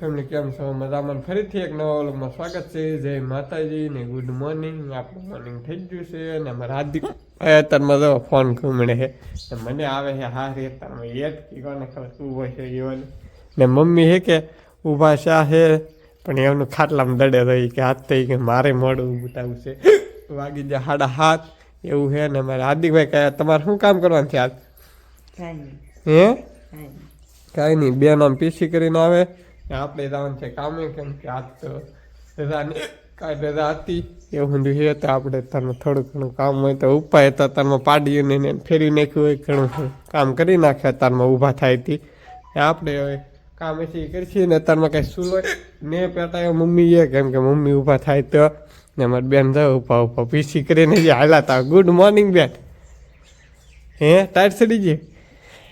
Family કેમ છો? મજામાં? ફરીથી એક નવા વ્લોગમાં સ્વાગત છે. જય માતાજી ને ગુડ મોર્નિંગ. આપણું મોર્નિંગ થઈ ગયું છે અને અમારા હાર્દિક અત્યારમાં તો ફોન ઘૂમડે છે. ને મને આવે છે હા રે અત્યારમાં યાદ કે કોને ખબર ઊભો છે એવાનું ને મમ્મી હે કે ઊભા શા છે પણ એમનું ખાટલામાં દડે રહી કે હાથ થઈ કે મારે મોડું બતાવું છે. વાગી જાય હાડા હાથ એવું છે ને મારે હાર્દિકભાઈ કહે તમારે શું કામ કરવાનું છે આજ? કાંઈ હે? કાંઈ નહીં બેન આમ પીસી કરીને આવે. આપણે જવાનું છે કામે કેમ કે આજ તો રજાની કાંઈ રજા હતી એવું બધું છે તો આપણે તારમાં થોડું ઘણું કામ હોય તો ઉપાય તો તારમાં પાડીને ને ફેરવી નાખ્યું હોય ઘણું કામ કરી નાખ્યા તારમાં ઊભા થાય હતી આપણે હવે કામ એસી કરીશું ને તારમાં કાંઈ સુલો ને પેટાયો મમ્મી એ કેમ કે મમ્મી ઊભા થાય તો ને અમારી બેન જાઓ ઊભા ઊભા પીસી કરીને જે હાલા તા ગુડ મોર્નિંગ બેન હે ટાઈટ સડી ગઈ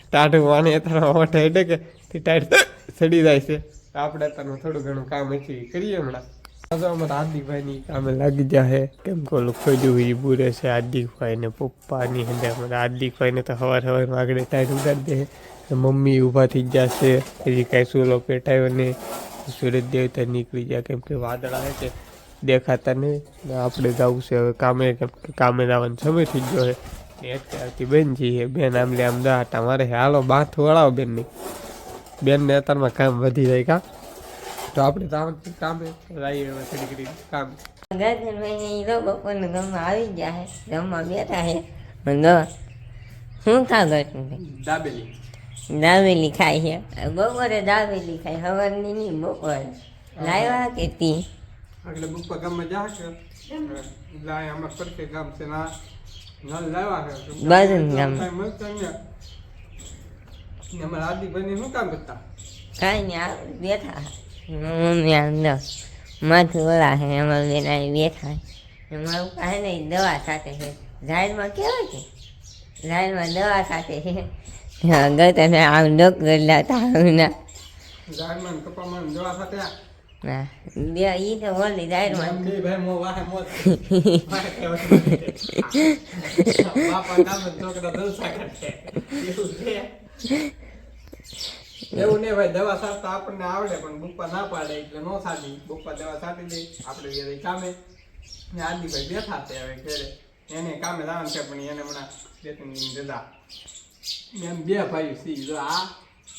ટાઢું વાણી તારા મોઢે એટલે કે ટાઈટ સડી જાય છે આપણે તને થોડું ઘણું કામ હજી કરીએ હમણાં. આજે કામે લાગી જાય કેમ કે ઓલું ખોજું છે હાર્દિકભાઈ પપ્પાની હંદે અમારા હાર્દિકભાઈને સવાર સવારમાં આગળ ટાઈટ ઉતારી મમ્મી ઊભા થઈ જશે હજી કાંઈ સુલો પેટાયો ને સૂરજ દેવતા નીકળી જાય કેમ કે વાદળા છે દેખાતા નહીં. ને આપણે જવું છે હવે કામે. કેમ કે કામે જવાનો સમય થઈ ગયો છે ને અત્યારથી બેન જઈએ બેન આમ લે આમ દાટા મારે હાલો બાથ વળાવો બેનની. બેનને અત્યારમાં કામ વધી જાય કા? તો આપણે કામ કામ લાવીએ થોડી ઘડી કામ. ગાજરભાઈ એ તો બપોરનું ગામમાં આવી ગયા છે જમવા બેઠા છે મને શું ખાધો છું દાબેલી. દાબેલી ખાય છે. બપોરે દાબેલી ખાય સવારની નહીં બપોરે. લાવ્યા કે તી? એટલે બુપ્પા ગામમાં જા છે લાય અમાર પરકે ગામ છે ના નલ લાવ્યા છે. બાજુનું ગામ. કાંઈ મળતા ને અમારા હાર્દિકભાઈને શું કામ કરતા કાંઈ નહીં આ બેઠા મમ્મી અંદર માથું ઓલા છે એમાં બેન અહીં બેઠા છે એમાં કાંઈ નહીં દવા સાથે છે ઝાડમાં કેવા છે ઝાડમાં દવા સાથે છે હા ગત આમ ડોક્ટર લાતા ના ઝાડમાં ને કપામાં ને દવા સાથે આ. ના બે ઈ તો ઓલી ઝાડમાં એમ બે ભાઈ મો વાહે મોત. વાહે કહેવાય. બાપા નામે છોકરા જલસા કરશે. એવું છે. એવું નહીં ભાઈ દવા સારતા આપણને આવડે પણ બુપ્પા ના પાડે એટલે નો સાધી બુપ્પા દવા સાટી દે આપણે ઘરે કામે. ને આદિભાઈ બેઠા છે હવે ઘેરે. એને કામે જવાનું છે પણ એને હમણાં બે ત્રણ દિન રજા એમ બે ભાઈ સી જો આ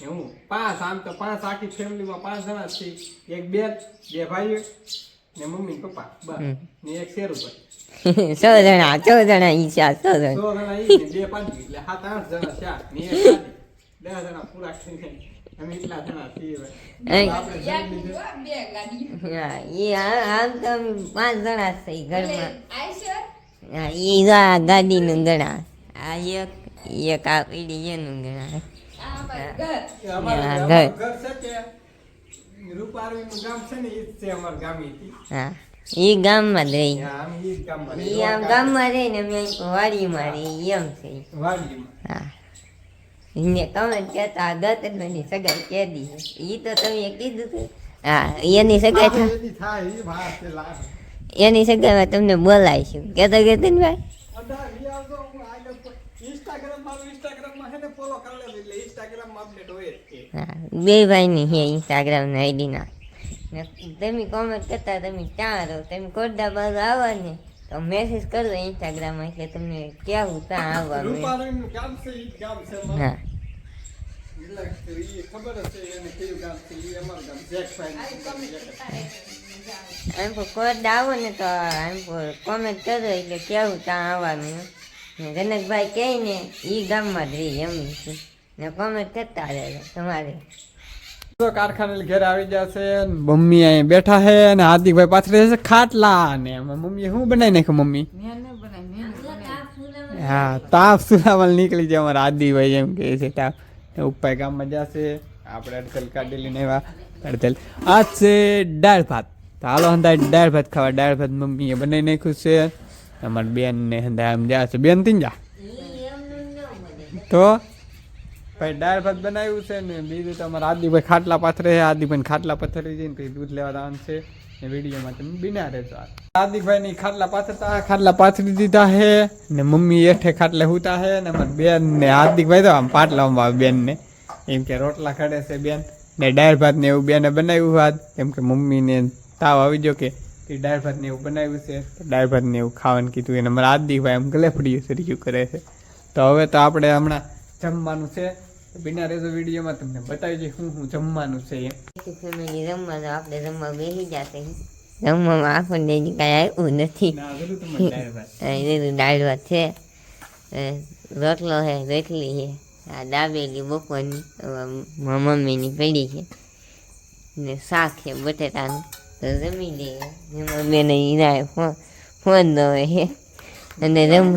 હું. પાંચ આમ તો પાંચ આખી ફેમિલીમાં પાંચ જણા છે એક બે બે ભાઈઓ ને મમ્મી પપ્પા. બસ. ને એક શેરુભાઈ સો જણા ચૌદ જણા ઈચ્છા સો જણા. સો જણા ઈ બે પાંચ. એટલે સાત આઠ જણા છે ને એક. દસ જણા પૂરા થઈને અમે એટલા જણા છીએ આમ તો અમે પાંચ જણા જ છે ઘરમાં. હા એ આ ગાડીનું ગણા આ એક એક આ પીડી એનું ગણા ઘર. રૂપારવીનું ગામ છે ને ઈ જ છે અમારા ગામીથી. હા એ ગામમાં રહી. એ ગામમાં રહી ને અમે વાડી વાડીમાં રહી એમ છે વાડીમાં. હા. એને કમેન્ટ કહેતા દત્તની સગાઈ કેદી એ તો તમે કીધું હા એની સગાઈ થાય, એની સગાઈમાં તમને બોલાવીશું કહેતો કેતન ભાઈ? અઢાર ઈ આવતો હું આગળ પ- Instagram મારું Instagram માં છે ને follow કરી લેજો એટલે Instagram માં update હોય જ છે. હા બે ભાઈની છે ઇન્સ્ટાગ્રામના આઈડીના તમે કોમેન્ટ કરતા તમે ક્યાં રહો તમે કોરડા બાજુ આવો ને. મેસેજ કરજો ઇન્સ્ટાગ્રામ એટલે તમને કેવું ત્યાં આવવાનું હા એટલે ઈ ખબર જ છે એને કયું ગામ છે ઈ ગામ જેકભાઈ એમ પર આવો ને તો એમ કોમેન્ટ કરજો એટલે કેવું ત્યાં આવવાનું ને જનકભાઈ કહે ને એ ગામમાં જ રહી એમ છે ને કોમેન્ટ કરતા રહે તમારે તો કારખાને ઘરે આવી જશે મમ્મી અહીં બેઠા છે અને હાર્દિકભાઈ પાછળ છે ખાટલા ને મમ્મી શું બનાવી નાખ્યું મમ્મી? હા તાપ સુરાવલ નીકળી જાય અમારા આદિભાઈ એમ કહે છે તાપ. ઉપાય ઉપાય ગામમાં જશે. આપણે અડધલ કાઢી લઈને એવા અડધલ. આજ છે દાળ ભાત. તો હાલો હંધાય દાળ ભાત ખાવા. દાળ ભાત મમ્મીએ બનાવી નાખ્યું છે. અમારી બેન ને હંધાય આમ છે બેન તીન જા. તો? ભાઈ, દાળ ભાત બનાવ્યું છે ને બીજું તો અમારા આદિભાઈ ખાટલા પાથરે છે. આદિભાઈ ખાટલા પથરી જઈને પછી દૂધ લેવા જવાનું છે. ને વિડીયોમાં તમે બિના રહેજો આદિભાઈ ની ખાટલા પાથરતા ખાટલા પાથરી દીધા હે ને મમ્મી એઠે ખાટલે હુતા હે ને અમારી બેન ને હાર્દિકભાઈ તો આમ પાટલા બેન ને એમ કે રોટલા ખડે છે બેન. ને દાળ ભાત ને એવું બેને બનાવ્યું આજ. કેમ કે મમ્મીને તાવ આવી ગયો કે દાળ ભાત ને એવું બનાવ્યું છે. દાળ ભાત ને એવું ખાવાનું કીધું એને. મારા આદિભાઈ આમ ગલે ફડી સર્યું કરે છે. તો હવે તો આપણે હમણાં જમવાનું છે. બિના રહેજો વિડીયોમાં તમને બતાવી દઈએ શું શું જમવાનું છે એમ. ફેમિલી રમવાનું આપણે રમવા બેસી જશે. રમવામાં આપણને હજી કાંઈ આવ્યું નથી. ના દાળ ભાત. છે. રોટલો છે રોટલી છે આ દાબેલી બપોરની મમ્મીની પડી છે. ને શાક છે બટેટાનું. તો જમી લઈએ. એમાં ને ઈરાએ ફોન ફોન દવે છે અને રમ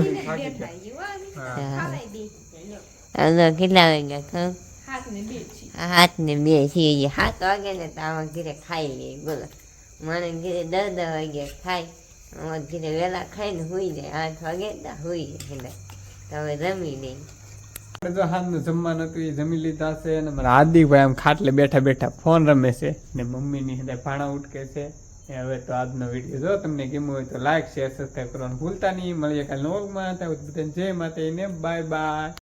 હાલો કેટલા વાગ્યા ખબર હાથ ને બે છીએ હજી સાત વાગે ને તો આમાં ઘરે ખાઈ લઈએ બોલો મને ઘરે દસ દસ વાગે ખાય અમારે ઘરે વહેલા ખાઈને સુઈ જાય આઠ વાગે તો હોઈ જાય એટલે તો હવે રમી લઈએ જો હાથનું જમવાનું હતું એ જમી લીધા છે અને મારા હાર્દિકભાઈ આમ ખાટલે બેઠા બેઠા ફોન રમે છે ને મમ્મીની હાથે ભાણા ઉટકે છે એ હવે તો આજનો વીડિયો જો તમને ગમ્યો હોય તો લાઈક શેર સબસ્ક્રાઈબ કરવાનું ભૂલતા નહીં મળીએ કાલે નોગમાં બધાને જય માતા બાય બાય